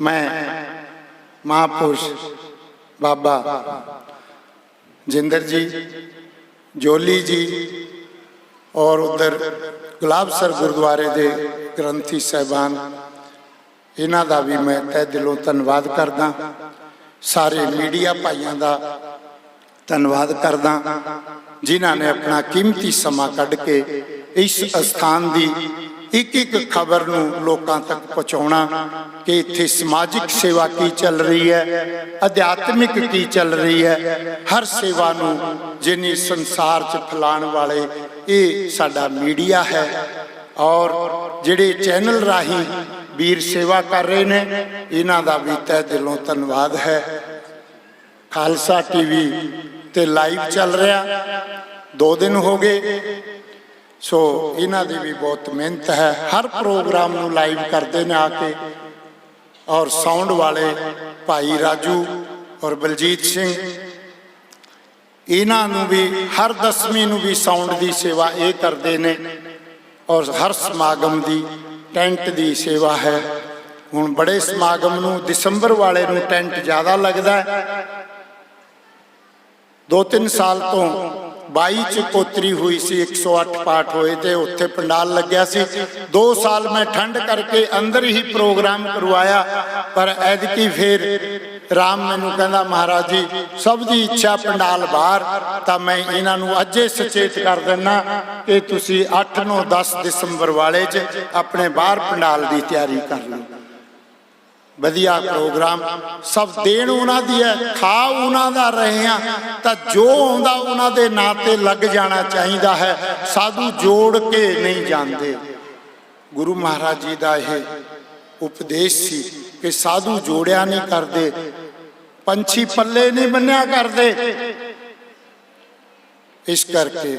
ਮੈਂ, ਮਹਾਪੁਰਸ਼ ਬਾਬਾ ਜਿੰਦਰ ਜੀ, ਜੋਲੀ ਜੀ ਔਰ ਉਧਰ ਗੁਲਾਬਸਰ ਗੁਰਦੁਆਰੇ ਦੇ ਗ੍ਰੰਥੀ ਸਹਿਬਾਨ, ਇਹਨਾਂ ਦਾ ਵੀ ਮੈਂ ਤਹਿ ਦਿਲੋਂ ਧੰਨਵਾਦ ਕਰਦਾ। ਸਾਰੇ ਮੀਡੀਆ ਭਾਈਆਂ ਦਾ ਧੰਨਵਾਦ ਕਰਦਾ, ਜਿਨ੍ਹਾਂ ਨੇ ਆਪਣਾ ਕੀਮਤੀ ਸਮਾਂ ਕੱਢ ਕੇ ਇਸ ਸਥਾਨ ਦੀ ਇੱਕ ਇੱਕ ਖਬਰ ਨੂੰ ਲੋਕਾਂ ਤੱਕ ਪਹੁੰਚਾਉਣਾ ਕਿ ਇੱਥੇ ਸਮਾਜਿਕ ਸੇਵਾ ਕੀ ਚੱਲ ਰਹੀ ਹੈ, ਅਧਿਆਤਮਿਕ ਕੀ ਚੱਲ ਰਹੀ ਹੈ, ਹਰ ਸੇਵਾ ਨੂੰ ਜਿਨੀ ਸੰਸਾਰ 'ਚ ਫੈਲਾਉਣ ਵਾਲੇ ਇਹ ਸਾਡਾ ਮੀਡੀਆ ਹੈ ਔਰ ਜਿਹੜੇ ਚੈਨਲ ਰਾਹੀਂ ਵੀਰ ਸੇਵਾ ਕਰ ਰਹੇ ਨੇ, ਇਹਨਾਂ ਦਾ ਵੀ ਤਹਿ ਦਿਲੋਂ ਧੰਨਵਾਦ ਹੈ। ਖਾਲਸਾ ਟੀਵੀ ਤੇ ਲਾਈਵ ਚੱਲ ਰਿਹਾ। ਦੋ ਦਿਨ ਹੋ ਗਏ। ਸੋ ਇਹਨਾਂ ਦੀ ਵੀ ਬਹੁਤ ਮਿਹਨਤ ਹੈ। ਹਰ ਪ੍ਰੋਗਰਾਮ ਨੂੰ ਲਾਈਵ ਕਰਦੇ ਨੇ ਆ ਕੇ। ਔਰ ਸਾਊਂਡ ਵਾਲੇ ਭਾਈ ਰਾਜੂ ਔਰ ਬਲਜੀਤ ਸਿੰਘ, ਇਹਨਾਂ ਨੂੰ ਵੀ, ਹਰ ਦਸਵੀਂ ਨੂੰ ਵੀ ਸਾਊਂਡ ਦੀ ਸੇਵਾ ਇਹ ਕਰਦੇ ਨੇ। ਔਰ ਹਰ ਸਮਾਗਮ ਦੀ ਟੈਂਟ ਦੀ ਸੇਵਾ ਹੈ। ਹੁਣ ਬੜੇ ਸਮਾਗਮ ਨੂੰ ਦਸੰਬਰ ਵਾਲੇ ਨੂੰ ਟੈਂਟ ਜ਼ਿਆਦਾ ਲੱਗਦਾ ਹੈ। ਦੋ ਤਿੰਨ ਸਾਲ ਤੋਂ 22 ਚ ਕੋਤਰੀ ਹੋਈ ਸੀ 108 ਪਾਠ ਹੋਏ ਤੇ ਉੱਥੇ ਪੰਡਾਲ ਲੱਗਿਆ ਸੀ। 2 ਸਾਲ ਮੈਂ ਠੰਡ ਕਰਕੇ ਅੰਦਰ ਹੀ ਪ੍ਰੋਗਰਾਮ ਕਰਵਾਇਆ, ਪਰ ਐਦਕੀ ਫੇਰ ਰਾਮ ਮੈਨੂੰ ਕਹਿੰਦਾ, ਮਹਾਰਾਜ ਜੀ, ਸਭ ਦੀ ਇੱਛਾ ਪੰਡਾਲ ਬਾਹਰ, ਤਾਂ ਮੈਂ ਇਹਨਾਂ ਨੂੰ ਅੱਜੇ ਸੁਚੇਤ ਕਰ ਦਿੰਨਾ ਕਿ ਤੁਸੀਂ 8 9 10 ਦਸੰਬਰ ਵਾਲੇ 'ਚ ਆਪਣੇ ਬਾਹਰ ਪੰਡਾਲ ਦੀ ਤਿਆਰੀ ਕਰ ਲਓ। ਵਧੀਆ ਪ੍ਰੋਗਰਾਮ ਸਭ ਦੇਣ ਉਹਨਾਂ ਦੀ ਹੈ, ਖਾ ਉਹਨਾਂ ਦਾ ਰਹੇ ਆ ਤਾਂ ਜੋ ਆਉਂਦਾ ਉਹਨਾਂ ਦੇ ਨਾਂ ਤੇ ਲੱਗ ਜਾਣਾ ਚਾਹੀਦਾ ਹੈ, ਸਾਧੂ ਜੋੜ ਕੇ ਨਹੀਂ ਜਾਂਦੇ। ਗੁਰੂ ਮਹਾਰਾਜ ਜੀ ਦਾ ਇਹ ਉਪਦੇਸ਼ ਸੀ ਕਿ ਸਾਧੂ ਜੋੜਿਆ ਨਹੀਂ ਕਰਦੇ, ਪੰਛੀ ਪੱਲੇ ਨਹੀਂ ਬੰਨਿਆ ਕਰਦੇ। ਇਸ ਕਰਕੇ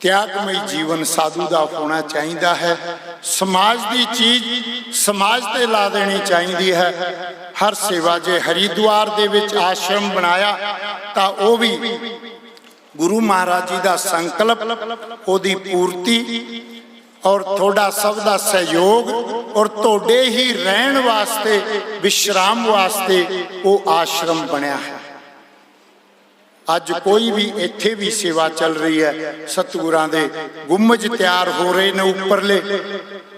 ਤਿਆਗਮਈ ਜੀਵਨ ਸਾਧੂ ਦਾ ਹੋਣਾ ਚਾਹੀਦਾ ਹੈ। ਸਮਾਜ ਦੀ ਚੀਜ਼ ਸਮਾਜ ਤੇ ਲਾ ਦੇਣੀ ਚਾਹੀਦੀ ਹੈ। ਹਰ ਸੇਵਾ ਜੇ ਹਰੀਦੁਆਰ ਦੇ ਵਿੱਚ ਆਸ਼ਰਮ ਬਣਾਇਆ, ਤਾਂ ਉਹ ਵੀ ਗੁਰੂ ਮਹਾਰਾਜ ਜੀ ਦਾ ਸੰਕਲਪ, ਉਹਦੀ ਪੂਰਤੀ ਔਰ ਤੁਹਾਡਾ ਸਭ ਦਾ ਸਹਿਯੋਗ ਔਰ ਤੁਹਾਡੇ ਹੀ ਰਹਿਣ ਵਾਸਤੇ, ਵਿਸ਼ਰਾਮ ਵਾਸਤੇ ਉਹ ਆਸ਼ਰਮ ਬਣਿਆ ਹੈ। ਅੱਜ ਕੋਈ ਵੀ ਇੱਥੇ ਵੀ ਸੇਵਾ ਚੱਲ ਰਹੀ ਹੈ, ਸਤਿਗੁਰਾਂ ਦੇ ਗੁੰਮਜ ਤਿਆਰ ਹੋ ਰਹੇ ਨੇ ਉੱਪਰਲੇ,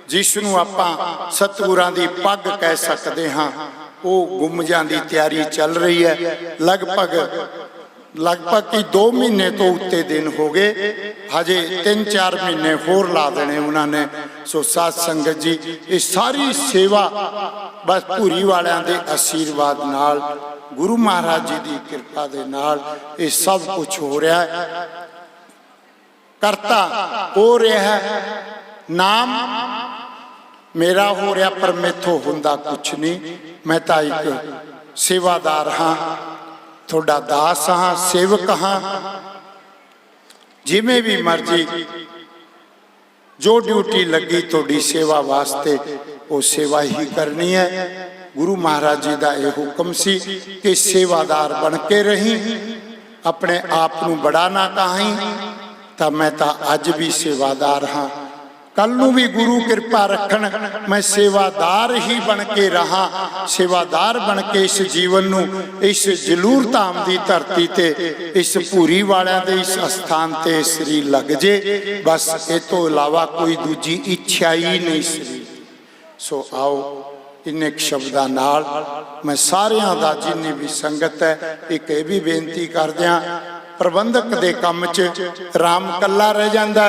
ਜਿਸ ਨੂੰ ਆਪਾਂ ਸਤਿਗੁਰਾਂ ਦੀ ਪੱਗ ਕਹਿ ਸਕਦੇ ਹਾਂ, ਉਹ ਗੁੰਮਜਾਂ ਦੀ ਤਿਆਰੀ ਚੱਲ ਰਹੀ ਹੈ। ਲਗਭਗ ਲਗਭਗ ਕਿ 2 ਮਹੀਨੇ ਤੋਂ ਉੱਤੇ ਦਿਨ ਹੋ ਗਏ, ਹਜੇ 3-4 ਮਹੀਨੇ ਹੋਰ ਲਾ ਦੇਣੇ ਉਹਨਾਂ ਨੇ। ਸੋ ਸਾਧ ਸੰਗਤ ਜੀ, ਇਹ ਸਾਰੀ ਸੇਵਾ ਬਸ ਭੂਰੀ ਵਾਲਿਆਂ ਦੇ ਆਸ਼ੀਰਵਾਦ ਨਾਲ ਗੁਰੂ ਮਹਾਰਾਜ ਜੀ ਦੀ ਕਿਰਪਾ ਦੇ ਨਾਲ ਇਹ ਸਭ ਕੁਝ ਹੋ ਰਿਹਾ ਹੈ। ਕਰਤਾ ਹੋ ਰਿਹਾ ਹੈ। ਨਾਮ ਮੇਰਾ ਹੋ ਰਿਹਾ ਪਰ ਮੇਥੋਂ ਹੁੰਦਾ ਕੁਛ ਨਹੀਂ। ਮੈਂ ਤਾਂ ਇੱਕ ਸੇਵਾਦਾਰ ਹਾਂ। ਤੁਹਾਡਾ ਦਾਸ ਹਾਂ, ਸੇਵਕ ਹਾਂ। ਜਿਵੇਂ ਵੀ ਮਰਜ਼ੀ ਜੋ ਡਿਊਟੀ ਲੱਗੀ ਤੁਹਾਡੀ ਸੇਵਾ ਵਾਸਤੇ, ਉਹ ਸੇਵਾ ਹੀ ਕਰਨੀ ਹੈ। ਗੁਰੂ ਮਹਾਰਾਜ ਜੀ ਦਾ ਇਹ ਹੁਕਮ ਸੀ ਕਿ ਸੇਵਾਦਾਰ ਬਣ ਕੇ ਰਹੀ, ਆਪਣੇ ਆਪ ਨੂੰ ਬੜਾ ਨਾ ਕਹੀਂ ਤਾਂ ਮੈਂ ਤਾਂ ਅੱਜ ਵੀ ਸੇਵਾਦਾਰ ਹਾਂ। ਕੱਲ ਨੂੰ ਵੀ ਗੁਰੂ ਕਿਰਪਾ ਰੱਖਣ, ਮੈਂ ਸੇਵਾਦਾਰ ਹੀ ਬਣ ਕੇ ਰਹਾ। ਸੇਵਾਦਾਰ ਬਣ ਕੇ ਇਸ ਜੀਵਨ ਨੂੰ, ਇਸ ਜਲੂਰ ਧਾਮ ਦੀ ਧਰਤੀ ਤੇ, ਇਸ ਭੂਰੀ ਵਾਲਿਆਂ ਦੇ ਇਸ ਅਸਥਾਨ ਤੇ ਸ੍ਰੀ ਲੱਗ ਜੇ। ਬਸ ਇਹ ਤੋਂ ਇਲਾਵਾ ਕੋਈ ਦੂਜੀ ਇੱਛਾ ਹੀ ਨਹੀਂ ਸ੍ਰੀ ਸੋ ਆਓ ਇੰਨੇ ਸ਼ਬਦਾਂ ਨਾਲ ਮੈਂ ਸਾਰਿਆਂ ਦਾ ਜਿੰਨੀ ਵੀ ਸੰਗਤ ਹੈ, ਇੱਕ ਇਹ ਵੀ ਬੇਨਤੀ ਕਰਦਿਆਂ ਪ੍ਰਬੰਧਕ ਦੇ ਕੰਮ 'ਚ ਰਾਮ ਕੱਲਾ ਰਹਿ ਜਾਂਦਾ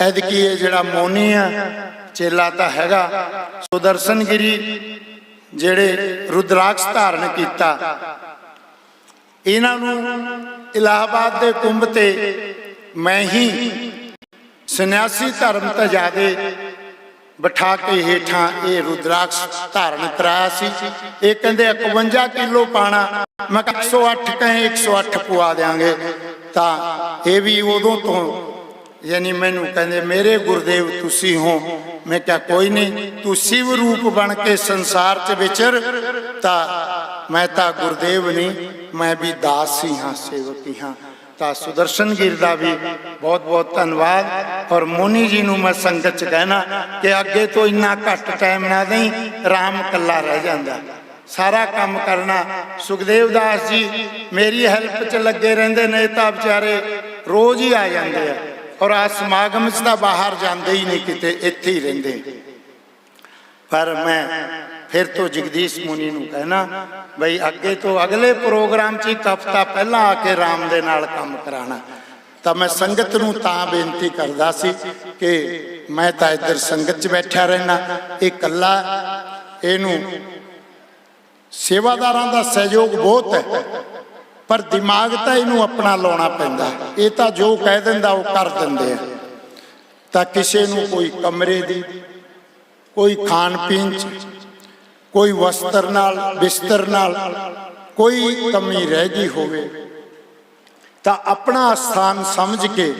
ਐਦਕੀ ਇਹ ਜਿਹੜਾ ਮੋਨੀ ਆ, ਚੇਲਾ ਤਾਂ ਹੈਗਾ ਸੁਦਰਸ਼ਨਗਿਰੀ, ਜਿਹੜੇ ਰੁਦਰਾਕਸ਼ ਧਾਰਨ ਕੀਤਾ। ਇਹਨਾਂ ਨੂੰ ਇਲਾਹਾਬਾਦ ਦੇ ਕੁੰਭ ਤੇ ਮੈਂ ਹੀ ਸੰਨਿਆਸੀ ਧਰਮ ਤਜਾਦੇ ਬਿਠਾ ਕੇ ਹੇਠਾਂ ਇਹ ਰੁਦਰਾਕਸ਼ ਧਾਰਨ ਕਰਾਇਆ ਸੀ। ਇਹ ਕਹਿੰਦੇ 51 ਕਿਲੋ ਪਾਣਾ। ਮੈਂ ਕਿਹਾ 108 ਕਹੇ 108 ਪੁਆ ਦੇਾਂਗੇ ਤਾਂ ਇਹ ਵੀ ਉਦੋਂ ਤੋਂ ਯਾਨੀ ਮੈਨੂੰ ਕਹਿੰਦੇ, ਮੇਰੇ ਗੁਰਦੇਵ ਤੁਸੀਂ ਹੋ। ਮੈਂ ਕਿਹਾ, ਕੋਈ ਨਹੀਂ ਤੂੰ ਸਿਵ ਰੂਪ ਬਣ ਕੇ ਸੰਸਾਰ 'ਚ ਵਿਚਰ। ਤਾਂ ਮੈਂ ਤਾਂ ਗੁਰਦੇਵ ਨਹੀਂ, ਮੈਂ ਵੀ ਦਾਸ ਹੀ ਹਾਂ, ਸੇਵਕ ਹੀ ਹਾਂ। ਤਾਂ ਸੁਦਰਸ਼ਨ ਗਿਰ ਦਾ ਵੀ ਬਹੁਤ ਬਹੁਤ ਧੰਨਵਾਦ। ਔਰ ਮੋਨੀ ਜੀ ਨੂੰ ਮੈਂ ਸੰਗਤ ਚ ਕਹਿਣਾ ਕਿ ਅੱਗੇ ਤੋਂ ਇੰਨਾ ਘੱਟ ਟਾਈਮ ਨਾ ਦੇਈ ਰਾਮ ਕੱਲਾ ਰਹਿ ਜਾਂਦਾ। ਸਾਰਾ ਕੰਮ ਕਰਨਾ। ਸੁਖਦੇਵ ਦਾਸ ਜੀ, ਮੇਰੀ ਹੈਲਪ ਚ ਲੱਗੇ ਰਹਿੰਦੇ ਨੇ ਤਾਂ ਵਿਚਾਰੇ ਰੋਜ਼ ਹੀ ਆ ਜਾਂਦੇ ਆ। ਔਰ ਆ ਸਮਾਗਮ ਚ ਤਾਂ ਬਾਹਰ ਜਾਂਦੇ ਹੀ ਨਹੀਂ ਕਿਤੇ, ਇੱਥੇ ਹੀ ਰਹਿੰਦੇ। ਪਰ ਮੈਂ ਫਿਰ ਤੋਂ ਜਗਦੀਸ਼ ਮੁਨੀ ਨੂੰ ਕਹਿਣਾ, ਬਈ ਅੱਗੇ ਤੋਂ ਅਗਲੇ ਪ੍ਰੋਗਰਾਮ 'ਚ ਇੱਕ ਹਫਤਾ ਪਹਿਲਾਂ ਆ ਕੇ ਰਾਮ ਦੇ ਨਾਲ ਕੰਮ ਕਰਾਣਾ। ਤਾਂ ਮੈਂ ਸੰਗਤ ਨੂੰ ਤਾਂ ਬੇਨਤੀ ਕਰਦਾ ਸੀ ਕਿ ਮੈਂ ਤਾਂ ਇੱਧਰ ਸੰਗਤ 'ਚ ਬੈਠਾ ਰਹਿਣਾ ਇਹ ਇਕੱਲਾ ਇਹਨੂੰ ਸੇਵਾਦਾਰਾਂ ਦਾ ਸਹਿਯੋਗ ਬਹੁਤ ਹੈ, ਪਰ ਦਿਮਾਗ ਤਾਂ ਇਹਨੂੰ ਆਪਣਾ ਲਾਉਣਾ ਪੈਂਦਾ। ਇਹ ਤਾਂ ਜੋ ਕਹਿ ਦਿੰਦਾ, ਉਹ ਕਰ ਦਿੰਦੇ ਆ। ਤਾਂ ਕਿਸੇ ਨੂੰ ਕੋਈ ਕਮਰੇ ਦੀ, ਕੋਈ ਖਾਣ ਪੀਣ ਚ ਕੋਈ ਵਸਤਰ ਨਾਲ, ਬਿਸਤਰ ਨਾਲ ਕੋਈ ਕਮੀ ਰਹਿ ਗਈ ਹੋਵੇ, ਤਾਂ ਆਪਣਾ ਸਥਾਨ ਸਮਝ ਕੇ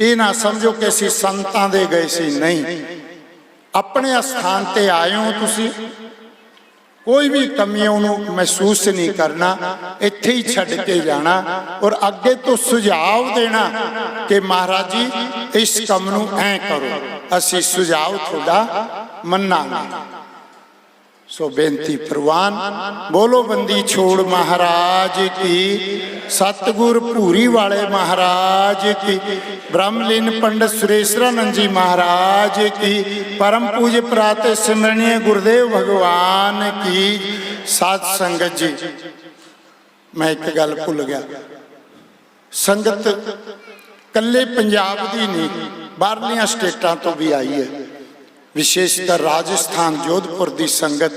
ਇਹ ਨਾ ਸਮਝੋ ਕਿ ਅਸੀਂ ਸੰਤਾਂ ਦੇ ਗਏ ਸੀ। ਨਹੀਂ, ਆਪਣੇ ਸਥਾਨ ਤੇ ਆਏ ਹੋ ਤੁਸੀਂ, ਕੋਈ ਵੀ ਕਮੀ ਉਹਨੂੰ ਮਹਿਸੂਸ ਨਹੀਂ ਕਰਨਾ, ਇੱਥੇ ਹੀ ਛੱਡ ਕੇ ਜਾਣਾ ਔਰ ਅੱਗੇ ਤੋਂ ਸੁਝਾਵ ਦੇਣਾ ਕਿ ਮਹਾਰਾਜ ਜੀ, ਇਸ ਕੰਮ ਨੂੰ ਐ ਕਰੋ, ਅਸੀਂ ਸੁਝਾਅ ਤੁਹਾਡਾ ਮੰਨਾਂਗੇ। ਸੋ ਬੇਨਤੀ ਪ੍ਰਵਾਨ, ਬੋਲੋ ਬੰਦੀ ਛੋੜ ਮਹਾਰਾਜ ਕੀ, ਸਤਗੁਰ ਭੂਰੀ ਵਾਲੇ ਮਹਾਰਾਜ ਕੀ, ਬ੍ਰਹਮਲੀਨ ਪੰਡਤ ਸੁਰੇਸ਼ਰਾਨੰਦ ਜੀ ਮਹਾਰਾਜ ਕੀ, ਪਰਮ ਪੂਜ ਪ੍ਰਾਤੇ ਸਿਮਰਨੀय ਗੁਰਦੇਵ ਭਗਵਾਨ ਕੀ, ਸਾਧ ਸੰਗਤ ਜੀ। ਮੈਂ ਇੱਕ ਗੱਲ ਭੁੱਲ ਗਿਆ। ਸੰਗਤ ਕੱਲੇ ਪੰਜਾਬ ਦੀ ਨਹੀਂ, ਬਾਹਰਲੀਆਂ ਸਟੇਟਾਂ ਤੋਂ ਵੀ ਆਈ ਹੈ। ਵਿਸ਼ੇਸ਼ਤਰ ਰਾਜਸਥਾਨ ਜੋਧਪੁਰ ਦੀ ਸੰਗਤ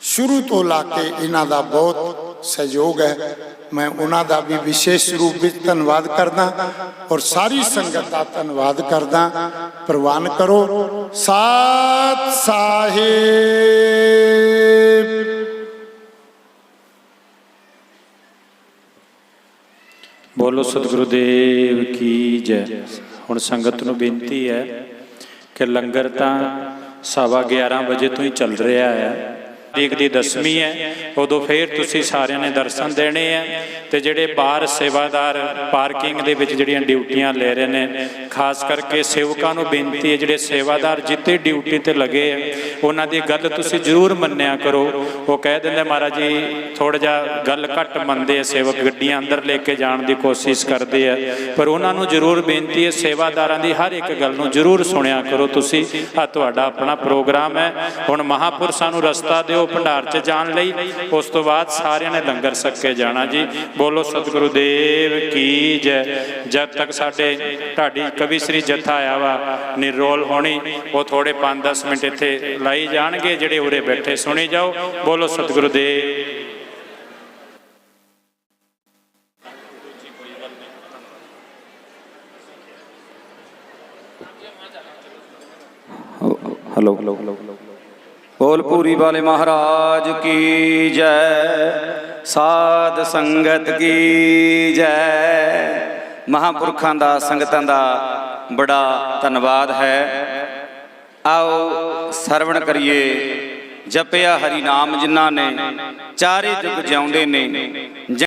ਸ਼ੁਰੂ ਤੋਂ ਲਾ ਕੇ ਇਹਨਾਂ ਦਾ ਬਹੁਤ ਸਹਿਯੋਗ ਹੈ। ਮੈਂ ਉਹਨਾਂ ਦਾ ਵੀ ਵਿਸ਼ੇਸ਼ ਰੂਪ ਵਿੱਚ ਧੰਨਵਾਦ ਕਰਦਾ ਔਰ ਸਾਰੀ ਸੰਗਤ ਦਾ ਧੰਨਵਾਦ ਕਰਦਾ। ਪ੍ਰਵਾਨ ਕਰੋ। ਸਾਤ ਸਾਹਿਬ। ਬੋਲੋ ਸਤਿਗੁਰੂ ਦੇਵ ਕੀ ਜੈ। ਹੁਣ ਸੰਗਤ ਨੂੰ ਬੇਨਤੀ ਹੈ ਕਿ ਲੰਗਰ ਤਾਂ ਸਵਾ 11 ਵਜੇ ਤੋਂ ਹੀ ਚੱਲ ਰਿਹਾ ਹੈ ਤਰੀਕ ਦੀ ਦਸਵੀਂ ਹੈ, ਉਦੋਂ ਫੇਰ ਤੁਸੀਂ ਸਾਰਿਆਂ ਨੇ ਦਰਸ਼ਨ ਦੇਣੇ ਆ ਤੇ ਜਿਹੜੇ ਬਾਹਰ ਸੇਵਾਦਾਰ ਪਾਰਕਿੰਗ ਦੇ ਵਿੱਚ ਜਿਹੜੀਆਂ ਡਿਊਟੀਆਂ ਲੈ ਰਹੇ ਨੇ, ਖਾਸ ਕਰਕੇ ਸੇਵਕਾਂ ਨੂੰ ਬੇਨਤੀ ਹੈ, ਜਿਹੜੇ ਸੇਵਾਦਾਰ ਜਿੱਤੇ ਡਿਊਟੀ ਤੇ ਲੱਗੇ ਆ, ਉਹਨਾਂ ਦੀ ਗੱਲ ਤੁਸੀਂ ਜ਼ਰੂਰ ਮੰਨਿਆ ਕਰੋ। ਉਹ ਕਹਿ ਦਿੰਦੇ, ਮਹਾਰਾਜ ਜੀ ਥੋੜਾ ਜਿਹਾ ਗੱਲ ਘੱਟ ਮੰਨਦੇ ਆ, ਸੇਵਕ ਗੱਡੀਆਂ ਅੰਦਰ ਲੈ ਕੇ ਜਾਣ ਦੀ ਕੋਸ਼ਿਸ਼ ਕਰਦੇ ਆ, ਪਰ ਉਹਨਾਂ ਨੂੰ ਜ਼ਰੂਰ ਬੇਨਤੀ ਹੈ, ਸੇਵਾਦਾਰਾਂ ਦੀ ਹਰ ਇੱਕ ਗੱਲ ਨੂੰ ਜ਼ਰੂਰ ਸੁਣਿਆ ਕਰੋ ਤੁਸੀਂ ਆ ਤੁਹਾਡਾ ਆਪਣਾ ਪ੍ਰੋਗਰਾਮ ਹੈ, ਹੁਣ ਮਹਾਪੁਰਸ਼ਾਂ ਨੂੰ ਰਸਤਾ ਦਿਓ ਭੰਡਾਰ 'ਚ ਜਾਣ ਲਈ। ਉਸ ਤੋਂ ਬਾਅਦ ਸਾਰਿਆਂ ਨੇ ਲੰਗਰ ਛੱਕੇ ਜਾਣਾ ਜੀ। ਬੋਲੋ ਸਤਿਗੁਰੂ ਦੇਵ ਕੀ ਜੈ। ਜਦ ਤੱਕ ਸਾਡੇ ਢਾਡੀ ਕਵੀ ਸ੍ਰੀ ਜਥਾ ਆਇਆ ਵਾ ਨਿਰੋਲ ਹੋਣੀ ਉਹ ਥੋੜੇ 5-10 ਮਿੰਟ ਇੱਥੇ ਲਾਈ ਜਾਣਗੇ ਜਿਹੜੇ ਉਰੇ ਬੈਠੇ ਸੁਣੀ ਜਾਓ। ਬੋਲੋ ਸਤਿਗੁਰੂ ਦੇਵ। ਹੈਲੋ ਬੋਲ ਪੂਰੀ ਵਾਲੇ ਮਹਾਰਾਜ ਕੀ ਜੈ, ਸਾਧ ਸੰਗਤ ਕੀ ਜੈ। ਮਹਾਪੁਰਖਾਂ ਦਾ, ਸੰਗਤਾਂ ਦਾ ਬੜਾ ਧੰਨਵਾਦ ਹੈ। ਆਓ ਸਰਵਣ ਕਰੀਏ, ਜਪਿਆ ਹਰੀ ਨਾਮ ਜਿਨ੍ਹਾਂ ਨੇ, ਚਾਰੇ ਜੁਗ ਜਿਉਂਦੇ ਨੇ।